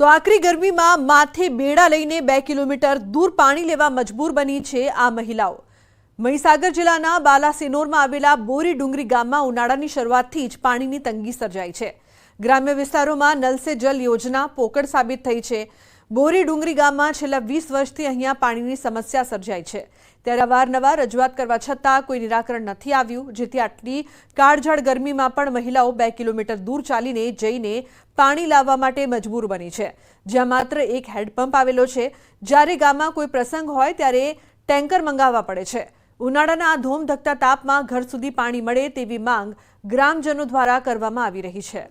તો આકરી ગરમીમાં માથે બેડા લઈને બે કિલોમીટર દૂર પાણી લેવા મજબૂર બની છે આ મહિલાઓ. મહીસાગર જિલ્લાના બાલાસિનોરમાં આવેલા બોરી ડુંગરી ગામમાં ઉનાળાની શરૂઆતથી જ પાણીની તંગી સર્જાઈ છે. ગ્રામ્ય વિસ્તારોમાં નલ સે જલ યોજના પોકળ સાબિત થઈ છે. બોરી ડુંગરી ગામમાં છેલ્લા વીસ વર્ષથી અહીંયા પાણીની સમસ્યા સર્જાઈ છે. ત્યારે અવારનવાર રજૂઆત કરવા છતાં કોઈ નિરાકરણ નથી આવ્યું, જેથી આટલી કાળઝાળ ગરમીમાં પણ મહિલાઓ બે કિલોમીટર દૂર ચાલીને જઈને પાણી લાવવા માટે મજબૂર બની છે. જ્યાં માત્ર એક હેન્ડપંપ આવેલો છે. જ્યારે ગામમાં કોઈ પ્રસંગ હોય ત્યારે ટેન્કર મંગાવવા પડે છે. ઉનાળાના આ ધોમધકતા તાપમાં ઘર સુધી પાણી મળે તેવી માંગ ગ્રામજનો દ્વારા કરવામાં આવી રહી છે.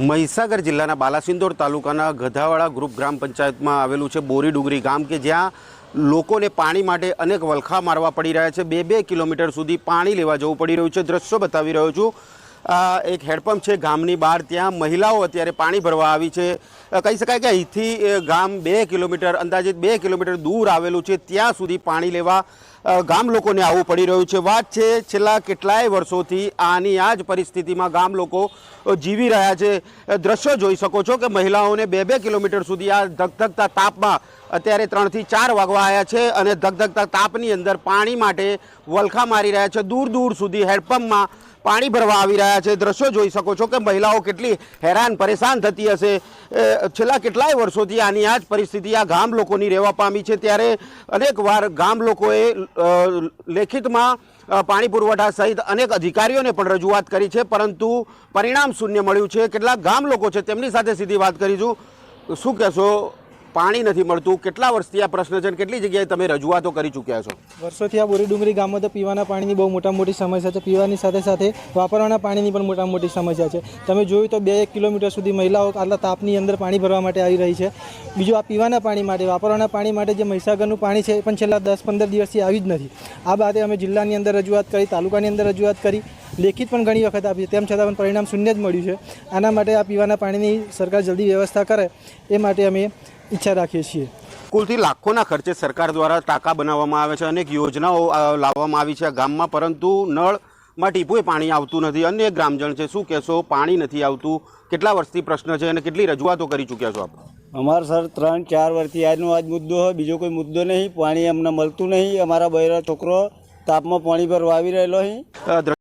મહીસાગર જિલ્લાના બાલાસિંદોર તાલુકાના ગધાવાડા ગ્રુપ ગ્રામ પંચાયતમાં આવેલું છે બોરી ડુંગરી ગામ કે જ્યાં લોકોને પાણી માટે અનેક વલખા મારવા પડી રહ્યા છે. બે બે કિલોમીટર સુધી પાણી લેવા જવું પડી રહ્યું છે. દ્રશ્યો બતાવી રહ્યો છું. એક હેડપંપ છે ગામની બહાર. ત્યાં મહિલાઓ અત્યારે પાણી ભરવા આવી છે. કહી શકાય કે અહીંથી ગામ બે કિલોમીટર અંદાજિત બે કિલોમીટર દૂર આવેલું છે. ત્યાં સુધી પાણી લેવા ગામ લોકોને આવવું પડી રહ્યું છે. વાત છે, છેલ્લા કેટલાય વર્ષોથી આની આ જ પરિસ્થિતિમાં ગામ લોકો જીવી રહ્યા છે. દ્રશ્યો જોઈ શકો છો કે મહિલાઓને બે બે કિલોમીટર સુધી આ ધગધગતા તાપમાં અત્યારે ત્રણથી ચાર વાગવા આવ્યા છે અને ધગધગતા તાપની અંદર પાણી માટે વલખા મારી રહ્યા છે. દૂર દૂર સુધી હેડપંપમાં પાણી ભરવા આવી રહ્યા છે. દ્રશ્યો જોઈ શકો છો કે મહિલાઓ કેટલી હેરાન પરેશાન થતી હશે. છેલ્લા કેટલાય વર્ષોથી આની આ જ પરિસ્થિતિ, આ ગામ લોકોની રહેવા પામી છે. ત્યારે અનેક વાર ગામ લોકોએ લેખિતમાં પાણી પુરવઠા સહિત અનેક અધિકારીઓને પણ રજૂઆત કરી છે. પરંતુ પરિણામ શૂન્ય મળ્યું છે. કેટલાક ગામ લોકો છે, તેમની સાથે સીધી વાત કરીશું. શું કહેશો? પાણી નથી મળતું. કેટલા વર્ષથી આ પ્રશ્ન છે કેટલી જગ્યાએ તમે રજૂઆતો કરી ચૂક્યા છો? વર્ષોથી આ બોરી ડુંગરી ગામમાં તો પીવાના પાણીની બહુ મોટા મોટી સમસ્યા છે. પીવાની સાથે સાથે વાપરવાના પાણીની પણ મોટા મોટી સમસ્યા છે. તમે જોયું તો બે એક કિલોમીટર સુધી મહિલાઓ આટલા તાપની અંદર પાણી ભરવા માટે આવી રહી છે. બીજું આ પીવાના પાણી માટે, વાપરવાના પાણી માટે જે મહીસાગરનું પાણી છે એ પણ છેલ્લા દસ પંદર દિવસથી આવી જ નથી. આ બાબતે અમે જિલ્લાની અંદર રજૂઆત કરી, તાલુકાની અંદર રજૂઆત કરી, લેખિત પણ ઘણી વખત આપી તેમ છતાં પણ પરિણામ શૂન્ય જ મળ્યું છે. આના માટે આ પીવાના પાણીની સરકાર જલ્દી વ્યવસ્થા કરે. એ માટે અમે ઈચ્છા રાખીએ છીએ. કુલથી લાખોના ખર્ચે સરકાર દ્વારા ટાંકા બનાવવામાં આવે છે અનેક યોજનાઓ લાવવામાં આવી છે ગામમાં પરંતુ નળમાં ટીપુએ પાણી આવતું નથી. અન્ય ગ્રામજણ ગ્રામજન છે શું કહેશો? પાણી નથી આવતું. કેટલા વર્ષથી પ્રશ્ન છે અને કેટલી રજૂઆતો કરી ચૂક્યા છો આપ? અમારે સર ત્રણ ચાર વર્ષથી આજનો આજ મુદ્દો હોય બીજો કોઈ મુદ્દો નહીં પાણી અમને મળતું નહીં. અમારા બૈરા છોકરો તાપમાં પાણી પર વાવી રહેલો અહીં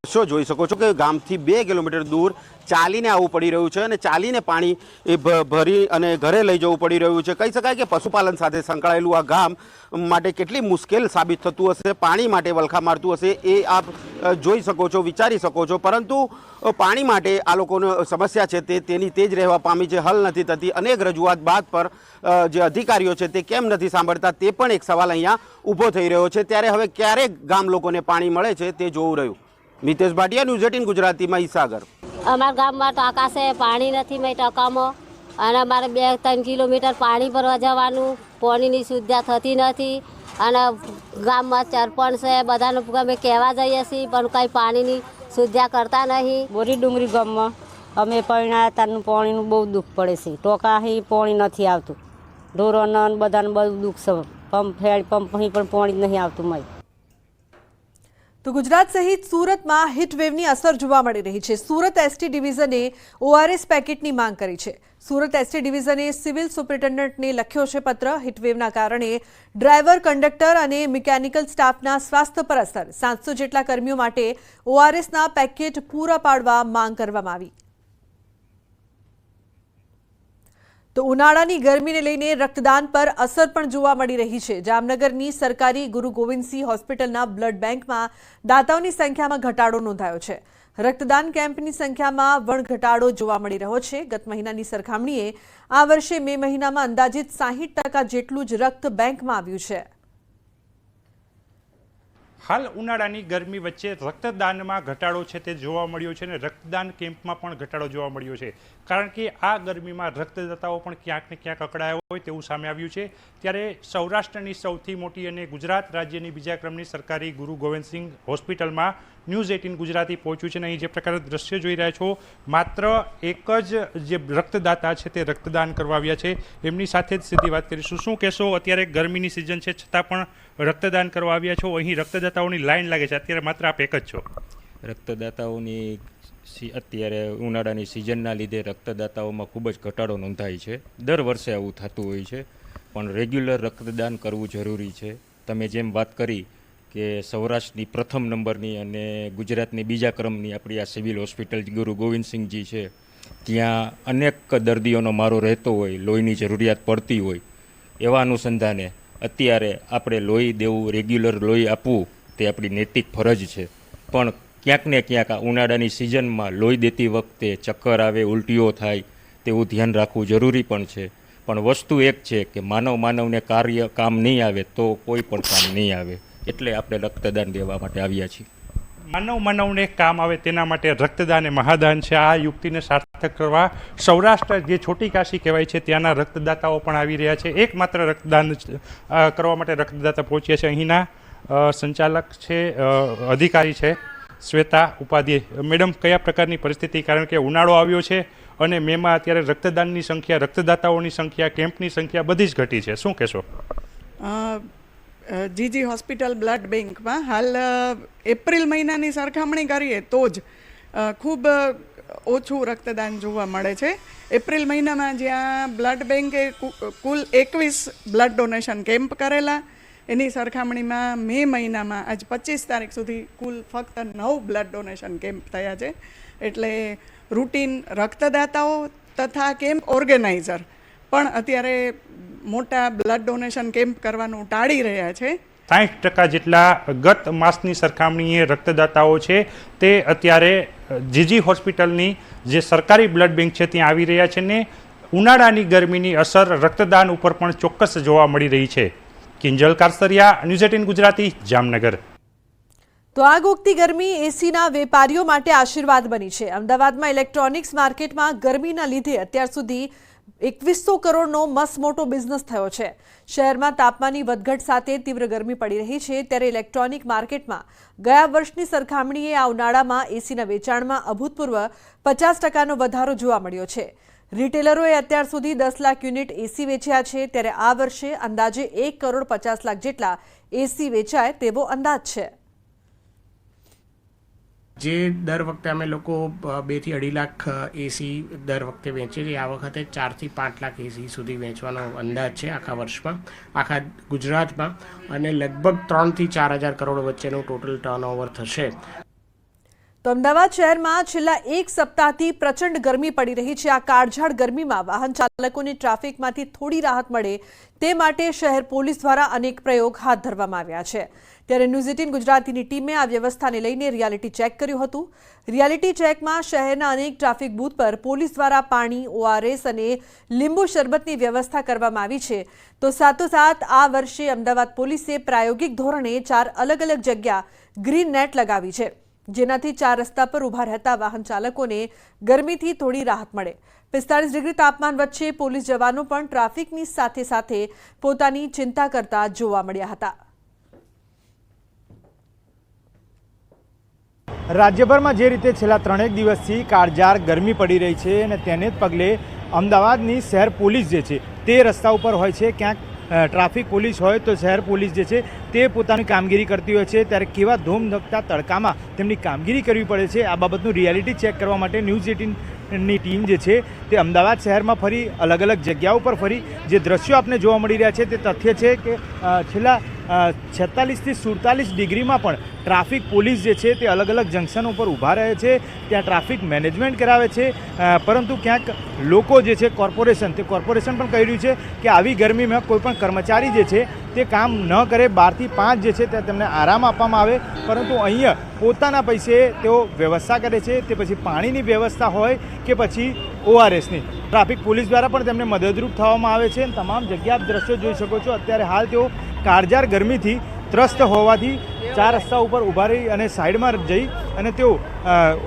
દ્રશ્યો જોઈ શકો છો કે ગામથી બે કિલોમીટર દૂર ચાલીને આવવું પડી રહ્યું છે અને ચાલીને પાણી એ ભરી અને ઘરે લઈ જવું પડી રહ્યું છે. કહી શકાય કે પશુપાલન સાથે સંકળાયેલું આ ગામ માટે કેટલી મુશ્કેલ સાબિત થતું હશે, પાણી માટે વલખા મારતું હશે એ આપ જોઈ શકો છો, વિચારી શકો છો. પરંતુ પાણી માટે આ લોકોનો સમસ્યા છે તે, તેની તે જ રહેવા પામી છે, હલ નથી થતી. અનેક રજૂઆત બાદ પર જે અધિકારીઓ છે તે કેમ નથી સાંભળતા તે પણ એક સવાલ અહીંયા ઊભો થઈ રહ્યો છે. ત્યારે હવે ક્યારે ગામ લોકોને પાણી મળે છે તે જોવું રહ્યું. મિતેશ ભાટિયા ન્યૂઝ એટીન ગુજરાતીમાં ઈસાગર. અમારા ગામમાં ટાંકા છે પાણી નથી મેં ટાંકામાં. અને અમારે બે ત્રણ કિલોમીટર પાણી ભરવા જવાનું પાણીની સુવિધા થતી નથી. અને ગામમાં સરપંચ છે બધાને અમે કહેવા જઈએ છીએ પણ કંઈ પાણીની સુવિધા કરતા નહીં. બોરી ડુંગરી ગામમાં અમે પરિણાયા તારનું પાણીનું બહુ દુઃખ પડે છે. ટોકા અહીં પાણી નથી આવતું. ઢોરોને ને બધાને બહુ દુઃખ છે. પંપ ફેડ પંપ અહીં પણ પાણી જ નહીં આવતું મય. તો ગુજરાત સહિત સુરતમાં હીટવેવની અસર જોવા મળી રહી છે. સુરત એસટી ડિવિઝને ઓઆરએસ પેકેટની માંગ કરી છે. સુરત એસટી ડિવિઝને સિવિલ સુપ્રિન્ટેન્ડન્ટને લખ્યો છે પત્ર હીટવેવના કારણે ડ્રાઈવર, કંડક્ટર અને મિકેનિકલ સ્ટાફના સ્વાસ્થ્ય પર અસર. સાતસો જેટલા કર્મીઓ માટે ઓઆરએસના પેકેટ પૂરા પાડવા માંગ કરવામાં આવી. તો ઉનાળાની ગરમીને લઈને રક્તદાન પર અસર પણ જોવા મળી રહી છે. જામનગરની સરકારી ગુરુ ગોવિંદસિંહ હોસ્પિટલના બ્લડ બેંકમાં દાતાઓની સંખ્યામાં ઘટાડો નોંધાયો છે. રક્તદાન કેમ્પની સંખ્યામાં વણ ઘટાડો જોવા મળી રહ્યો છે. ગત મહિનાની સરખામણીએ આ વર્ષે મે મહિનામાં અંદાજિત સાહીઠ જેટલું જ રક્ત બેંકમાં આવ્યું છે. હાલ ઉનાળાની ગરમી વચ્ચે રક્તદાનમાં ઘટાડો છે તે જોવા મળ્યો છે અને રક્તદાન કેમ્પમાં પણ ઘટાડો જોવા મળ્યો છે. કારણ કે આ ગરમીમાં રક્તદાતાઓ પણ ક્યાંક ને ક્યાંક અકળાયા હોય તેવું સામે આવ્યું છે. ત્યારે સૌરાષ્ટ્રની સૌથી મોટી અને ગુજરાત રાજ્યની બીજા ક્રમની સરકારી ગુરુ ગોવિંદસિંહ હોસ્પિટલમાં ન્યૂઝ એટીન ગુજરાતી પહોંચ્યું છે અને અહીં જે પ્રકારે દ્રશ્ય જોઈ રહ્યા છો, માત્ર એક જ જે રક્તદાતા છે તે રક્તદાન કરવા આવ્યા છે. એમની સાથે જ સીધી વાત કરીશું. શું કહેશો, અત્યારે ગરમીની સિઝન છે, છતાં પણ રક્તદાન કરવા આવ્યા છો? અહીં રક્તદાતાઓની લાઈન લાગે છે. અત્યારે માત્ર આપ એક જ છો. રક્તદાતાઓની અત્યારે ઉનાળાની સિઝનના લીધે રક્તદાતાઓમાં ખૂબ જ ઘટાડો નોંધાય છે. દર વર્ષે આવું થતું હોય છે. પણ રેગ્યુલર રક્તદાન કરવું જરૂરી છે. તમે જેમ વાત કરી કે સૌરાષ્ટ્રની પ્રથમ નંબરની અને ગુજરાતની બીજા ક્રમની આપણી આ સિવિલ હોસ્પિટલ ગુરુ ગોવિંદસિંહજી છે, ત્યાં અનેક દર્દીઓનો મારો રહેતો હોય, લોહીની જરૂરિયાત પડતી હોય, એવા અનુસંધાને અત્યારે આપણે લોહી દેવું, રેગ્યુલર લોહી આપવું, તે આપણી નૈતિક ફરજ છે. પણ ક્યાંક ને ક્યાંક આ ઉનાળાની સિઝનમાં લોહી દેતી વખતે ચક્કર આવે, ઉલટીઓ થાય, તેવું ધ્યાન રાખવું જરૂરી પણ છે. પણ વસ્તુ એક છે કે માનવ માનવને કાર્ય કામ નહીં આવે તો કોઈ પણ કામ નહીં આવે. એટલે આપણે રક્તદાન દેવા માટે આવ્યા છીએ. માનવ માનવને કામ આવે તેના માટે રક્તદાન એ મહાદાન છે. આ યુક્તિને સાર્થક કરવા સૌરાષ્ટ્ર જે છોટી કાશી કહેવાય છે ત્યાંના રક્તદાતાઓ પણ આવી રહ્યા છે. એકમાત્ર રક્તદાન કરવા માટે રક્તદાતા પહોંચ્યા છે. અહીંના સંચાલક છે અધિકારી છે શ્વેતા ઉપાધ્યાય. મેડમ કયા પ્રકારની પરિસ્થિતિ? કારણ કે ઉનાળો આવ્યો છે અને મેમાં અત્યારે રક્તદાનની સંખ્યા રક્તદાતાઓની સંખ્યા કેમ્પની સંખ્યા બધી જ ઘટી છે. શું કહેશો? જીજી હોસ્પિટલ બ્લડ બેંકમાં હાલ એપ્રિલ મહિનાની સરખામણી કરીએ તો જ ખૂબ ઓછું રક્તદાન જોવા મળે છે. એપ્રિલ મહિનામાં જ્યાં બ્લડ બેંકે કુલ એકવીસ બ્લડ ડોનેશન કેમ્પ કરેલા, એની સરખામણીમાં મે મહિનામાં આજ પચીસ તારીખ સુધી કુલ ફક્ત નવ બ્લડ ડોનેશન કેમ્પ થયા છે. એટલે રૂટીન રક્તદાતાઓ તથા કેમ્પ ઓર્ગેનાઇઝર. પણ અત્યારે મોટા બ્લડ ડોનેશન કેમ્પ કરવાનું ટાળી રહ્યા છે. સાઠ ટકા જેટલા ગત માસની સરખામણીએ રક્તદાતાઓ છે તે અત્યારે જીજી હોસ્પિટલની જે સરકારી બ્લડ બેંક છે ત્યાં આવી રહ્યા છે ને ઉનાળાની ગરમીની અસર રક્તદાન ઉપર પણ ચોક્કસ જોવા મળી રહી છે. Kinjal Karsariya news eighteen Gujarati Jamnagar. તો આગ ઉગતી ગરમી એસીના વેપારીઓ માટે આશીર્વાદ બની છે. અમદાવાદમાં ઇલેક્ટ્રોનિક્સ માર્કેટમાં ગરમીના લીધે અત્યાર સુધી એકવીસો કરોડનો મસમોટો બિઝનેસ થયો છે. શહેરમાં તાપમાનની વધઘટ સાથે તીવ્ર ગરમી પડી રહી છે. ત્યારે ઇલેક્ટ્રોનિક માર્કેટમાં ગયા વર્ષની સરખામણીએ આ ઉનાળામાં એસીના વેચાણમાં અભૂતપૂર્વ પચાસ ટકાનો વધારો જોવા મળ્યો છે. રિટેલરોએ અત્યાર સુધી દસ લાખ યુનિટ એસી વેચ્યા છે. ત્યારે આ વર્ષે અંદાજે એક કરોડ પચાસ લાખ જેટલા એસી વેચાય તેવો અંદાજ છે. જે દર વખતે અમે લોકો બેથી અઢી લાખ એસી દર વખતે વેચીએ છીએ. આ વખતે ચારથી પાંચ લાખ એસી સુધી વેચવાનો અંદાજ છે આખા વર્ષમાં, આખા ગુજરાતમાં. અને લગભગ ત્રણથી ચાર હજાર કરોડ વચ્ચેનું ટોટલ ટર્નઓવર થશે. તો અમદાવાદ શહેરમાં છેલ્લા એક સપ્તાહથી પ્રચંડ ગરમી પડી રહી છે. આ કાળઝાળ ગરમીમાં વાહન ચાલકોને ટ્રાફિકમાંથી થોડી રાહત મળે તે માટે શહેર પોલીસ દ્વારા અનેક પ્રયોગ હાથ ધરવામાં આવ્યા છે. ત્યારે ન્યૂઝ એટીન ગુજરાતીની ટીમે આ વ્યવસ્થાને લઈને રિયાલિટી ચેક કર્યું હતું. રિયાલિટી ચેકમાં શહેરના અનેક ટ્રાફિક બૂથ પર પોલીસ દ્વારા પાણી ઓઆરએસ અને લીંબુ શરબતની વ્યવસ્થા કરવામાં આવી છે. તો સાથોસાથ આ વર્ષે અમદાવાદ પોલીસે પ્રાયોગિક ધોરણે ચાર અલગ અલગ જગ્યા ગ્રીન નેટ લગાવી છે, જેનાથી ચાર રસ્તા પર ઊભા રહેતા વાહન ચાલકોને ગરમીથી થોડી રાહત મળે. પિસ્તાળીસ ડિગ્રી તાપમાન વચ્ચે પોલીસ જવાનો પણ ટ્રાફિકની સાથે સાથે પોતાની ચિંતા કરતા જોવા મળ્યા હતા. રાજ્યભરમાં જે રીતે છેલ્લા ત્રણેક દિવસથી કાળજાર ગરમી પડી રહી છે અને તેને જ પગલે અમદાવાદની શહેર પોલીસ જે છે તે રસ્તા ઉપર હોય છે. ક્યાંક ટ્રાફિક પોલીસ હોય તો શહેર પોલીસ જે છે તે પોતાની કામગીરી કરતી હોય છે. ત્યારે કેવા ધોમધકતા તડકામાં તેમની કામગીરી કરવી પડે છે આ બાબતનું રિયાલિટી ચેક કરવા માટે ન્યૂઝ એટીનની ટીમ જે છે તે અમદાવાદ શહેરમાં ફરી અલગ અલગ જગ્યાઓ પર ફરી જે દ્રશ્યો આપને જોવા મળી રહ્યા છે તે તથ્ય છે કે છેલ્લા છેતાલીસથી સુડતાલીસ ડિગ્રીમાં પણ ટ્રાફિક પોલીસ જે છે તે અલગ અલગ જંકશન ઉપર ઊભા રહે છે, ત્યાં ટ્રાફિક મેનેજમેન્ટ કરાવે છે પરંતુ ક્યાંક લોકો જે છે કોર્પોરેશન, તે કોર્પોરેશન પણ કહી રહ્યું છે કે આવી ગરમીમાં કોઈપણ કર્મચારી જે છે તે કામ ન કરે, બારથી પાંચ જે છે તે તેમને આરામ આપવામાં આવે, પરંતુ અહીંયા પોતાના પૈસે તેઓ વ્યવસ્થા કરે છે, તે પછી પાણીની વ્યવસ્થા હોય કે પછી ઓઆરએસની. ટ્રાફિક પોલીસ દ્વારા પણ તેમને મદદરૂપ થવામાં આવે છે તમામ જગ્યા આપ દ્રશ્યો જોઈ શકો છો. અત્યારે હાલ તેઓ કાળજાર ગરમીથી ત્રસ્ત હોવાથી ચાર રસ્તા ઉપર ઊભા રહી અને સાઈડમાં જઈ અને તેઓ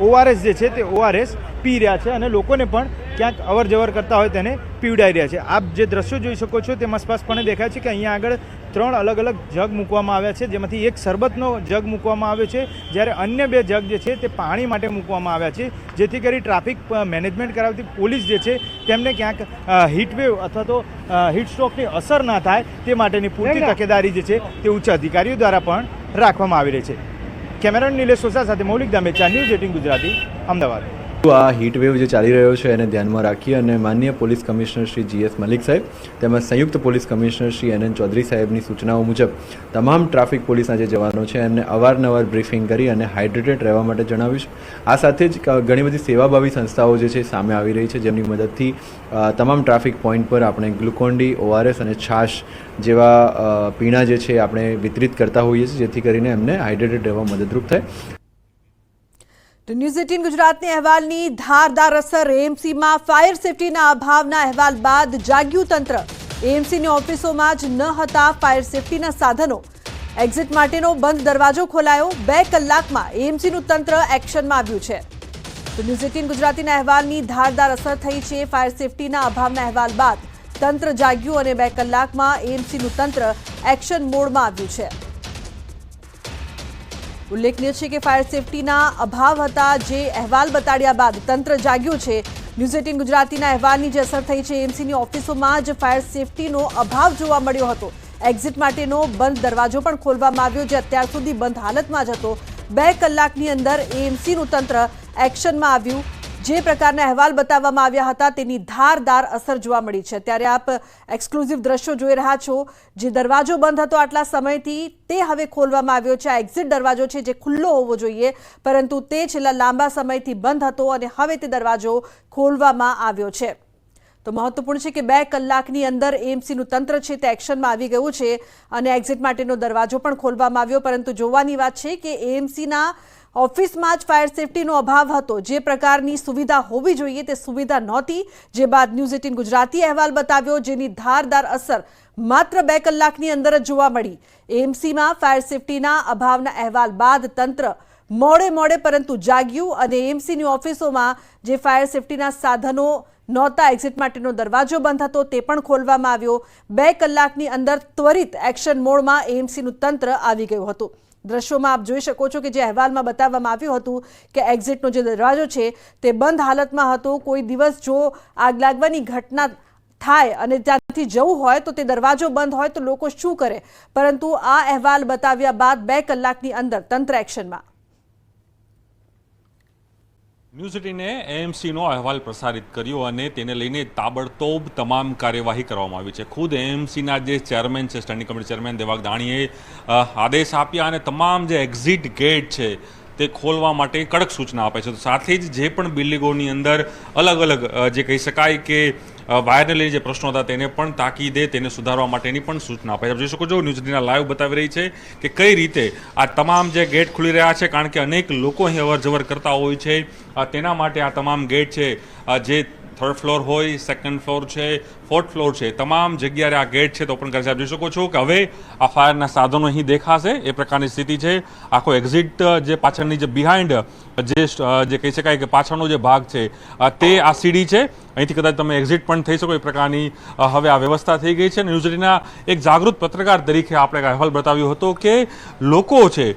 ઓઆરએસ જે છે તે ઓઆરએસ પી રહ્યા છે અને લોકોને પણ ક્યાંક અવર જવર કરતા હોય તેને પીવડાવી રહ્યા છે. આપ જે દ્રશ્યો જોઈ શકો છો તેમાં સ્પષ્ટપણે દેખાય છે કે અહીંયા આગળ ત્રણ અલગ અલગ જગ મૂકવામાં આવ્યા છે. જેમાંથી એક શરબતનો જગ મૂકવામાં આવ્યો છે. જ્યારે અન્ય બે જગ જે છે તે પાણી માટે મૂકવામાં આવ્યા છે. જેથી કરી ટ્રાફિક મેનેજમેન્ટ કરાવતી પોલીસ જે છે તેમને ક્યાંક હીટવેવ અથવા તો હીટ સ્ટ્રોકની અસર ના થાય તે માટેની પૂરતી તકેદારી જે છે તે ઉચ્ચ અધિકારીઓ દ્વારા પણ રાખવામાં આવી રહી છે. કેમેરામેન નિલેશ સોસા સાથે મૌલિક દામેચા ન્યૂઝ એટીન ગુજરાતી અમદાવાદ. આ હીટ જે ચાલી રહ્યો છે એને ધ્યાનમાં રાખી અને માન્ય police commissioner Shri GS Malik સાહેબ તેમજ સંયુક્ત police commissioner Shri N N Chaudhary સાહેબની સૂચનાઓ મુજબ તમામ ટ્રાફિક પોલીસના જે જવાનો છે એમને અવારનવાર બ્રીફિંગ કરી અને હાઇડ્રેટેડ રહેવા માટે જણાવ્યું છે. આ સાથે જ ઘણી બધી સેવાભાવી સંસ્થાઓ જે છે સામે આવી રહી છે જેમની મદદથી તમામ ટ્રાફિક પોઈન્ટ પર આપણે ગ્લુકોન ડી ઓઆરએસ અને છાશ જેવા પીણા જે છે આપણે વિતરિત કરતા હોઈએ છીએ જેથી કરીને એમને હાઇડ્રેટેડ રહેવા મદદરૂપ થાય. તો ન્યૂઝ એટીન ગુજરાતની અહેવાલની ધારદાર અસર. એએમસીમાં ફાયર સેફટીના અભાવના અહેવાલ બાદ જાગ્યું તંત્ર. એએમસીની ઓફિસોમાં જ ન હતા ફાયર સેફટીના સાધનો. એક્ઝિટ માટેનો બંધ દરવાજો ખોલાયો. બે કલાકમાં એએમસીનું તંત્ર એક્શનમાં આવ્યું છે. તો ન્યૂઝ એટીન ગુજરાતીના અહેવાલની ધારદાર અસર થઈ છે ફાયર સેફટીના અભાવના અહેવાલ બાદ. તંત્ર જાગ્યું અને બે કલાકમાં એએમસીનું તંત્ર એક્શન મોડમાં આવ્યું છે. ઉલ્લેખનીય છે કે ફાયર સેફટીના અભાવ હતા જે અહેવાલ બતાડ્યા બાદ તંત્ર જાગ્યું છે. ન્યૂઝ એટીન ગુજરાતીના અહેવાલની જે અસર થઈ છે, એમસીની ઓફિસોમાં જ ફાયર સેફટીનો અભાવ જોવા મળ્યો હતો. એક્ઝિટ માટેનો બંધ દરવાજો પણ ખોલવામાં આવ્યો, જે અત્યાર સુધી બંધ હાલતમાં જ હતો. બે કલાકની અંદર એએમસીનું તંત્ર એક્શનમાં આવ્યું. જે પ્રકારના અહેવાલ બતાવવામાં આવ્યા હતા, તેની ધારદાર અસર જોવા મળી છે. ત્યારે આપ એક્સક્લુઝિવ દ્રશ્યો જોઈ રહ્યા છો, જે દરવાજો બંધ હતો આટલા સમયથી, તે હવે ખોલવામાં આવ્યો છે. આ એક્ઝિટ દરવાજો છે જે ખુલ્લો હોવો જોઈએ, પરંતુ તે છેલ્લા લાંબા સમયથી બંધ હતો અને હવે તે દરવાજો ખોલવામાં આવ્યો છે. તો મહત્વપૂર્ણ છે કે બે કલાકની અંદર એમસીનું તંત્ર છે તે એક્શનમાં આવી ગયું છે અને એક્ઝિટ માટેનો દરવાજો પણ ખોલવામાં આવ્યો. પરંતુ જોવાની વાત છે કે એએમસીના ઓફિસમાં જ ફાયર સેફટીનો અભાવ હતો. જે પ્રકારની સુવિધા હોવી જોઈએ તે સુવિધા નહોતી. જે બાદ ન્યૂઝ એટીન ગુજરાતી અહેવાલ બતાવ્યો, જેની ધારદાર અસર માત્ર બે કલાકની અંદર જ જોવા મળી. એમસીમાં ફાયર સેફટીના અભાવના અહેવાલ બાદ તંત્ર મોડે મોડે પરંતુ જાગ્યું અને એમસીની ઓફિસોમાં જે ફાયર સેફટીના સાધનો નહોતા, એક્ઝિટ માટેનો દરવાજો બંધ હતો તે પણ ખોલવામાં આવ્યો. બે કલાકની અંદર ત્વરિત એક્શન મોડમાં એએમસીનું તંત્ર આવી ગયું હતું. દ્રશ્યોમાં આપ જોઈ શકો છો કે જે અહેવાલમાં બતાવવામાં આવ્યું હતું કે એક્ઝિટનો જે દરવાજો છે તે બંધ હાલતમાં હતો. કોઈ દિવસ જો આગ લાગવાની ઘટના થાય અને ત્યાંથી જવું હોય તો તે દરવાજો બંધ હોય તો લોકો શું કરે? પરંતુ આ અહેવાલ બતાવ્યા બાદ બે કલાકની અંદર તંત્ર એક્શનમાં ન્યૂઝ એટીને એએમસીનો અહેવાલ પ્રસારિત કર્યો અને તેને લઈને તાબડતોબ તમામ કાર્યવાહી કરવામાં આવી છે. ખુદ એએમસીના જે ચેરમેન છે, સ્ટેન્ડિંગ કમિટી ચેરમેન દેવાગ દાણીએ આદેશ આપ્યા અને તમામ જે એક્ઝિટ ગેટ છે તે ખોલવા માટે કડક સૂચના આપે છે. તો સાથે જ જે પણ બિલ્ડિંગોની અંદર અલગ અલગ જે કહી શકાય કે વાયરને લઈને જે પ્રશ્નો હતા તેને પણ તાકીદે તેને સુધારવા માટેની પણ સૂચના આપે છે. જોઈ શકો છો, ન્યૂઝ લાઈવ બતાવી રહી છે કે કઈ રીતે આ તમામ જે ગેટ ખુલી રહ્યા છે, કારણ કે અનેક લોકો અહીં અવરજવર કરતા હોય છે. તેના માટે આ તમામ ગેટ છે. જે થર્ડ ફ્લોર હોય, સેકન્ડ ફ્લોર છે ફોર્થ ફ્લોર છે. તમામ જગ્યાએ આ ગેટ છે તો પણ કરી આપ જોઈ શકો છો કે હવે આ ફાયરના સાધનો અહીં દેખાશે. એ પ્રકારની સ્થિતિ છે. આખો એક્ઝિટ જે પાછળની જે બિહાઇન્ડ જે જે કહી શકાય કે પાછળનો જે ભાગ છે તે આ સીડી છે. અહીંથી કદાચ તમે એક્ઝિટ પણ થઈ શકો એ પ્રકારની હવે આ વ્યવસ્થા થઈ ગઈ છે. ન્યૂઝીલેન્ડના એક જાગૃત પત્રકાર તરીકે આપણે અહેવાલ બતાવ્યો હતો કે લોકો છે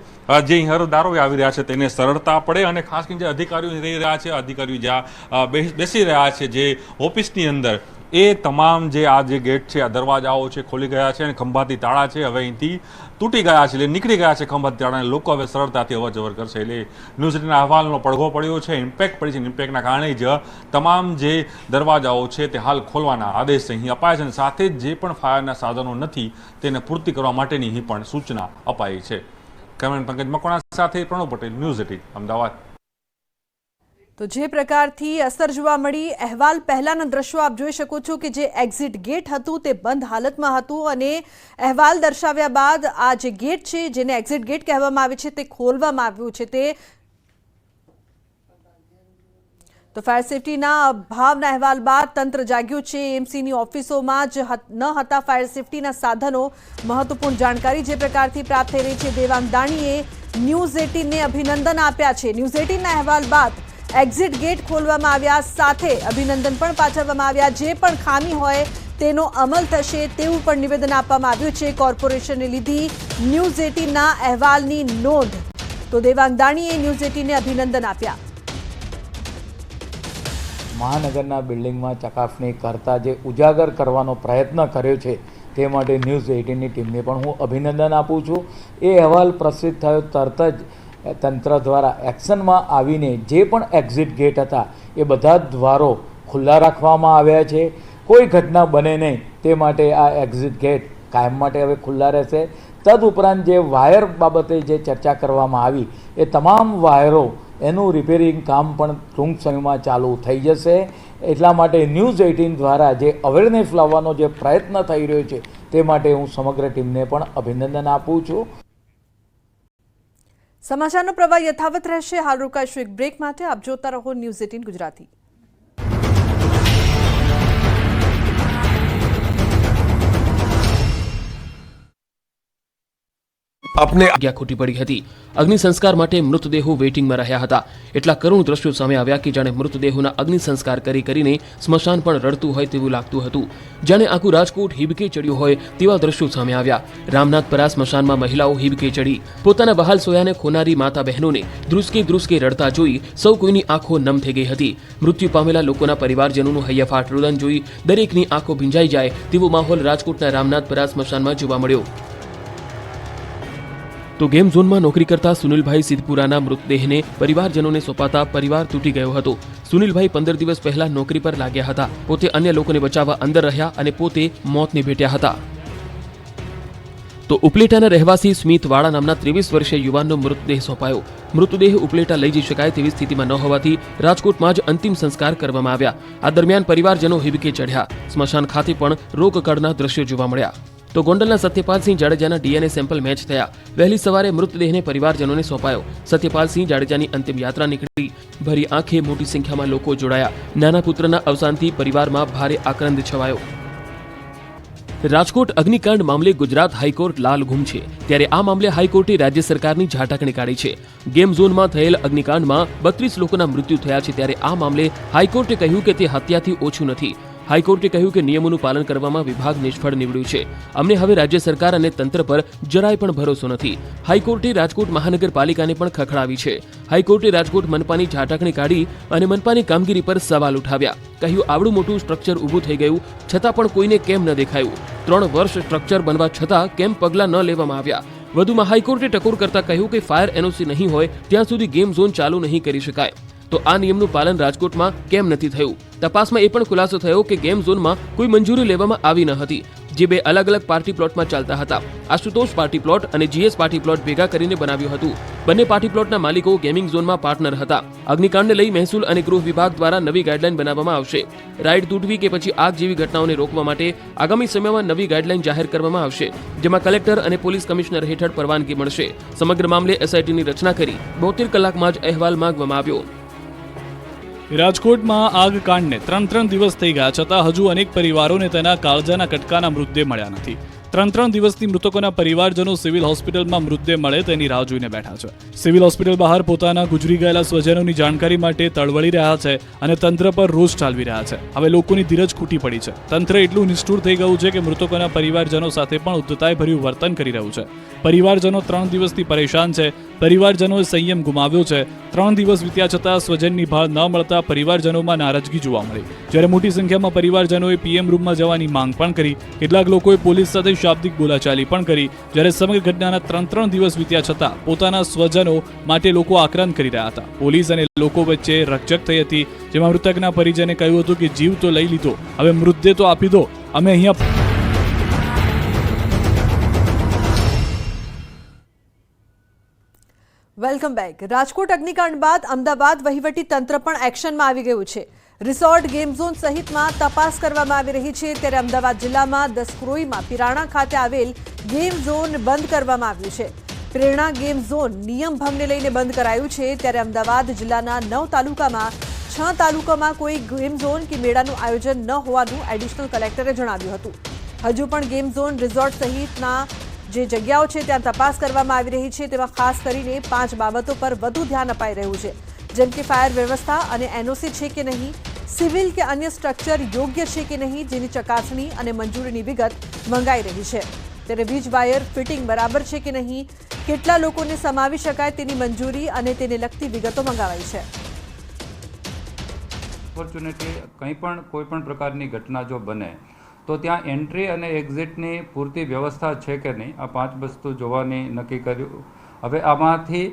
જે અહીં હરદારો આવી રહ્યા છે તેને સરળતા પડે અને ખાસ કરીને જે અધિકારીઓ રહી રહ્યા છે, અધિકારીઓ જ્યાં બેસી રહ્યા છે જે ઓફિસની અંદર એ તમામ જે આ જે ગેટ છે, આ દરવાજાઓ છે ખોલી ગયા છે અને ખંભાતી તાળા છે, હવે અહીંથી તૂટી ગયા છે, એટલે નીકળી ગયા છે ખંભાતી તાળા લોકો હવે સરળતાથી અવરજવર કરશે. એટલે ન્યૂઝીલેન્ડના અહેવાલનો પડઘો પડ્યો છે, ઇમ્પેક્ટ પડી છે ઇમ્પેક્ટના કારણે જ તમામ જે દરવાજાઓ છે તે હાલ ખોલવાના આદેશ અહીં અપાયા છે અને સાથે જ જે પણ ફાયરના સાધનો નથી તેને પૂર્તિ કરવા માટેની અહીં પણ સૂચના અપાઈ છે. કેમેરામેન પંકજ મકવાણા સાથે પ્રણવ પટેલ, ન્યૂઝ એટીન, અમદાવાદ. તો જે પ્રકારથી અસર જોવા મળી, અહેવાલ પહેલાના દ્રશ્યો આપ જોઈ શકો છો કે જે એક્ઝિટ ગેટ હતું તે બંધ હાલતમાં હતું અને અહેવાલ દર્શાવ્યા બાદ આ જે ગેટ છે, જેને એક્ઝિટ ગેટ કહેવામાં આવે છે તે ખોલવામાં આવ્યું છે તે. તો ફાયર સેફટીના અભાવના અહેવાલ બાદ તંત્ર જાગ્યું છે એમસીની ઓફિસોમાં જ ન હતા ફાયર સેફટીના સાધનો. મહત્વપૂર્ણ જાણકારી જે પ્રકારથી પ્રાપ્ત થઈ રહી છે દેવાંગ દાણીએ ન્યૂઝ એટીનને અભિનંદન આપ્યા છે. ન્યૂઝ એટીનના અહેવાલ બાદ એક્ઝિટ ગેટ ખોલવામાં આવ્યા, સાથે અભિનંદન પણ પાછળવામાં આવ્યા. જે પણ ખામી હોય તેનો અમલ થશે તેવું પણ નિવેદન આપવામાં આવ્યું છે. કોર્પોરેશને લીધી ન્યૂઝ એટીનના અહેવાલની નોંધ. તો દેવાંગ દાણીએ ન્યૂઝ એટીનને અભિનંદન આપ્યા. મહાનગરના બિલ્ડિંગમાં ચકાસણી કરતા જે ઉજાગર કરવાનો પ્રયત્ન કર્યો છે તે માટે ન્યૂઝ એઇટીનની ટીમને પણ હું અભિનંદન આપું છું. એ અહેવાલ પ્રસિદ્ધ થયો તરત જ તંત્ર દ્વારા એક્શનમાં આવીને જે પણ એક્ઝિટ ગેટ હતા, એ બધા દ્વારો ખુલ્લા રાખવામાં આવ્યા છે. કોઈ ઘટના બને નહીં, તે માટે આ એક્ઝિટ ગેટ કાયમ માટે હવે ખુલ્લા રહેશે. તદુપરાંત જે વાયર બાબતે જે ચર્ચા કરવામાં આવી, એ તમામ વાયરો એનું રિપેરિંગ કામ પણ ટૂંક સમયમાં ચાલુ થઈ જશે. એટલા માટે ન્યૂઝ એઇટીન દ્વારા જે અવેરનેસ લાવવાનો જે પ્રયત્ન થઈ રહ્યો છે, તે માટે હું સમગ્ર ટીમને પણ અભિનંદન આપું છું. સમાચારનો પ્રવાહ યથાવત રહેશે. હાલ રોકાઈશું એક બ્રેક માટે. આપ જોતા રહો ન્યૂઝ એટીન ગુજરાતી. આપને આજ્ઞા ખોટી પડી હતી. અગ્નિ સંસ્કાર માટે મૃતદેહો વેઇટિંગમાં રહ્યા હતા. એટલા કરુણ દ્રશ્યો સામે આવ્યા કે જાણે મૃતદેહોના અગ્નિ સંસ્કાર કરી કરીને સ્મશાન પણ રડતું હોય તેવું લાગતું હતું. જાણે આખું રાજકોટ હિબકે ચડ્યું હોય તેવા દ્રશ્યો સામે આવ્યા. રામનાથપરા સ્મશાનમાં મહિલાઓ હિબકે ચડી. પોતાના બહાલ સોયાને ખોનારી માતા બહેનોને ધ્રુસકે ધ્રુસકે રડતા જોઈ સૌ કોઈની આંખો નમ થઈ ગઈ હતી. મૃત્યુ પામેલા લોકોના પરિવારજનોનું હૈયાફાટ રુદન જોઈ દરેકની આંખો ભીંજાઈ જાય તેવો માહોલ રાજકોટના રામનાથપરા સ્મશાનમાં જોવા મળ્યો. તો ગેમ ઝોનમાં નોકરી કરતા સુનિલભાઈ સિદ્ધપુરાના મૃતદેહને પરિવારજનોને સોંપાતા પરિવાર તૂટી ગયો હતો. સુનિલભાઈ પંદર દિવસ પહેલા નોકરી પર લાગ્યા હતા. પોતે અન્ય લોકોને બચાવવા અંદર રહ્યા અને પોતે મોતને ભેટ્યા હતા. તો ઉપલેટાના રહેવાસી સ્મિત વાળા નામના ત્રેવીસ વર્ષીય યુવાનનો મૃતદેહ સોંપાયો. મૃતદેહ ઉપલેટા લઈ જઈ શકાય તેવી સ્થિતિમાં ન હોવાથી રાજકોટમાં જ અંતિમ સંસ્કાર કરવામાં આવ્યા. આ દરમિયાન પરિવારજનો હિબકે ચઢ્યા. સ્મશાન ખાતે પણ રોકકળના દ્રશ્યો જોવા મળ્યા. તો ગોંડલના સત્યપાલસિંહ જાડેજાના ડીએનએ સેમ્પલ મેચ થયા. વહેલી સવારે મૃતદેહને પરિવારજનોને સોંપાયો. સત્યપાલસિંહ જાડેજાની અંતિમ યાત્રા નીકળી. ભરી આંખે મોટી સંખ્યામાં લોકો જોડાયા. નાના પુત્રના અવસાનથી પરિવારમાં ભારે આક્રંદ છવાયો. રાજકોટ અગ્નિકાંડ મામલે ગુજરાત હાઈકોર્ટ લાલ છે. ત્યારે આ મામલે હાઈકોર્ટે રાજ્ય સરકારની ઝાટકણી કાઢી છે. ગેમ ઝોનમાં થયેલ અગ્નિકાંડમાં બત્રીસ લોકોના મૃત્યુ થયા છે. ત્યારે આ મામલે હાઈકોર્ટે કહ્યું કે તે હત્યાથી ઓછું નથી. હાઈકોર્ટે કહ્યું કે નિયમોનું પાલન કરવામાં વિભાગ નિષ્ફળ નીવડ્યું છે. અમને હવે રાજ્ય સરકાર અને તંત્ર પર જરાય પણ ભરોસો નથી. હાઈકોર્ટે રાજકોટ મહાનગરપાલિકાને પણ ખખડાવી છે. હાઈકોર્ટે રાજકોટ મનપાની ઝાટકણી કાઢી અને મનપાની કામગીરી પર સવાલ ઉઠાવ્યા. કહ્યું, આવડું મોટું સ્ટ્રક્ચર ઊભું થઈ ગયું, છતાં પણ કોઈને કેમ ન દેખાયું? ત્રણ વર્ષ સ્ટ્રક્ચર બનવા છતાં કેમ પગલાં ન લેવામાં આવ્યા? વધુમાં હાઈકોર્ટે ટકોર કરતા કહ્યું કે, ફાયર એનઓસી નહીં હોય, ત્યાં સુધી ગેમ ઝોન ચાલુ નહીં કરી શકાય. તો આ નિયમનું પાલન રાજકોટમાં કેમ નથી થયું? તપાસમાં એ પણ ખુલાસો થયો કે ગેમ ઝોનમાં કોઈ મંજૂરી લેવામાં આવી ન હતી, જે બે અલગ અલગ પાર્ટી પ્લોટમાં ચાલતા હતા. આશુતોષ પાર્ટી પ્લોટ અને જીએસ પાર્ટી પ્લોટ ભેગા કરીને બનાવ્યું હતું. બંને પાર્ટી પ્લોટના માલિકો ગેમિંગ ઝોનમાં પાર્ટનર હતા. અગ્નિકાંડને લઈ મહેસૂલ અને ગૃહ વિભાગ દ્વારા નવી ગાઈડલાઈન બનાવવામાં આવશે. રાઇડ તૂટવી કે પછી આગ જેવી ઘટનાઓને રોકવા માટે આગામી સમયમાં નવી ગાઈડલાઈન જાહેર કરવામાં આવશે, જેમાં કલેક્ટર અને પોલીસ કમિશનર હેઠળ પરવાનગી મળશે. સમગ્ર મામલે એસઆઈટીની રચના કરી બોતેર કલાકમાં જ અહેવાલ માંગવામાં આવ્યો. રાજકોટમાં આગ કાંડને ત્રણ ત્રણ દિવસ થઈ ગયા છતાં હજુ અનેક પરિવારોને તેના કાળજાના કટકાના મૃતદેહ મળ્યા નથી. ત્રણ ત્રણ દિવસથી મૃતકોના પરિવારજનો સિવિલ હોસ્પિટલમાં મૃતદેહ મળે તેની રાહ જોઈને બેઠા છે. સિવિલ હોસ્પિટલ બહાર પોતાના ગુજરી ગયેલા સ્વજનોની જાણકારી માટે તળવળી રહ્યા છે અને તંત્ર પર રોષ ઠાલવી રહ્યા છે. હવે લોકોની ધીરજ ખૂટી પડી છે. તંત્ર એટલું નિષ્ઠુર થઈ ગયું છે કે મૃતકોના પરિવારજનો સાથે પણ ઉદ્ધતાય ભર્યું વર્તન કરી રહ્યું છે. પરિવારજનો ત્રણ દિવસથી પરેશાન છે. પરિવારજનોએ સંયમ ગુમાવ્યો છે. ત્રણ દિવસ વીત્યા છતાં સ્વજનની ભાળ ન મળતા પરિવારજનોમાં નારાજગી જોવા મળી. જ્યારે મોટી સંખ્યામાં પરિવારજનોએ પીએમ રૂમમાં જવાની માંગ પણ કરી, કેટલાક લોકોએ પોલીસ સાથે શાબ્દિક બોલાચાલી પણ કરી. જ્યારે સમગ્ર ઘટનાના ત્રણ ત્રણ દિવસ વીત્યા છતાં પોતાના સ્વજનો માટે લોકો આક્રંદ કરી રહ્યા હતા. પોલીસ અને લોકો વચ્ચે રકઝક થઈ હતી, જેમાં મૃતકના પરિજને કહ્યું હતું કે જીવ તો લઈ લીધો, હવે મૃતદેહ તો આપી દો. અમે અહીંયા વેલકમ બેક રાજકોટ અગ્નિકાંડ બાદ અમદાવાદ વહીવટી તંત્ર પણ એક્શનમાં આવી ગયું છે. રિસોર્ટ ગેમ ઝોન સહિતમાં તપાસ કરવામાં આવી રહી છે. ત્યારે અમદાવાદ જિલ્લામાં દસક્રોઈમાં પિરાણા ખાતે આવેલ ગેમ ઝોન બંધ કરવામાં આવ્યું છે. પ્રેરણા ગેમ ઝોન નિયમ ભંગને લઈને બંધ કરાયું છે. ત્યારે અમદાવાદ જિલ્લાના નવ તાલુકામાં છ તાલુકામાં કોઈ ગેમ ઝોન કે મેળાનું આયોજન ન હોવાનું એડિશનલ કલેક્ટરે જણાવ્યું હતું. હજુ પણ ગેમ ઝોન રિસોર્ટ સહિતના જે જગ્યાઓ છે, ત્યાં તપાસ કરવામાં આવી રહી છે. તેમાં ખાસ કરીને પાંચ બાબતો પર વધુ ધ્યાન અપાઈ રહ્યું છે. જેમ કે ફાયર વ્યવસ્થા અને એનઓસી છે કે નહીં, સિવિલ કે અન્ય સ્ટ્રક્ચર યોગ્ય છે કે નહીં જેની ચકાસણી અને મંજૂરીની વિગત મંગાઈ રહી છે. ત્યારે વીજ વાયર ફિટિંગ બરાબર છે કે નહીં, કેટલા લોકોને સમાવી શકાય તેની મંજૂરી અને તેને લગતી વિગતો મંગાવાઈ છે. ઓપોર્ચ્યુનિટી કંઈ પણ, કોઈ પણ પ્રકારની ઘટના જો બને, તો ત્યાં એન્ટ્રી અને એક્ઝિટની પૂરતી વ્યવસ્થા છે કે નહીં, આ પાંચ વસ્તુ જોવાની નક્કી કર્યું. હવે આમાંથી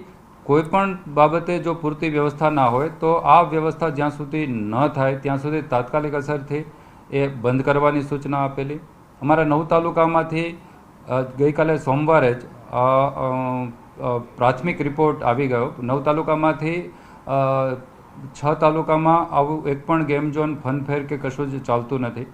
કોઈ પણ બાબતે જો પૂરતી વ્યવસ્થા ના હોય, તો આ વ્યવસ્થા જ્યાં સુધી ન થાય, ત્યાં સુધી તાત્કાલિક અસરથી એ બંધ કરવાની સૂચના આપેલી. અમારા નવ તાલુકામાંથી ગઈકાલે સોમવારે જ પ્રાથમિક રિપોર્ટ આવી ગયો. નવ તાલુકામાંથી છ તાલુકામાં આવું એક પણ ગેમ ઝોન ફન ફેર કે કશું જ ચાલતું નથી.